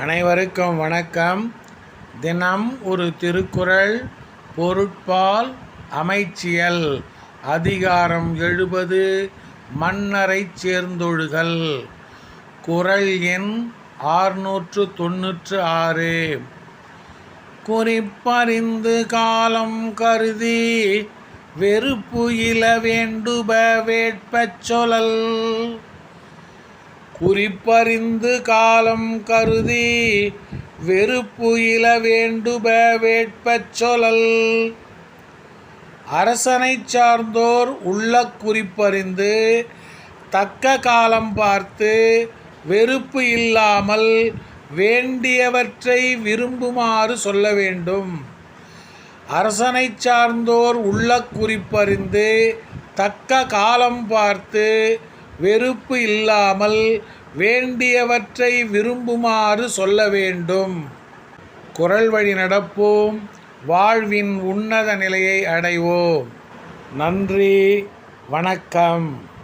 அனைவருக்கும் வணக்கம். தினம் ஒரு திருக்குறள் பொருட்பால் அமைச்சியல் அதிகாரம் எழுபது மன்னரைச் சேர்ந்தொழுகல். குறள் எண் ஆறுநூற்று தொன்னூற்று ஆறு. குறிப்பறிந்து காலம் கருதி வெறுப்பு இல வேண்டுப வேட்பச் சொலல் குறிப்பறிந்து காலம் கருதி வெறுப்பு இல வேண்டுப வேட்பச் சொலல். அரசனைச் சார்ந்தோர் உள்ள குறிப்பறிந்து தக்க காலம் பார்த்து வெறுப்பு இல்லாமல் வேண்டியவற்றை விரும்புமாறு சொல்ல வேண்டும். அரசனைச் சார்ந்தோர் உள்ள குறிப்பறிந்து தக்க காலம் பார்த்து வெறுப்பு இல்லாமல் வேண்டியவற்றை விரும்புமாறு சொல்ல வேண்டும். குரல் வழி நடப்போம். வாழ்வின் உன்னத நிலையை அடைவோம். நன்றி. வணக்கம்.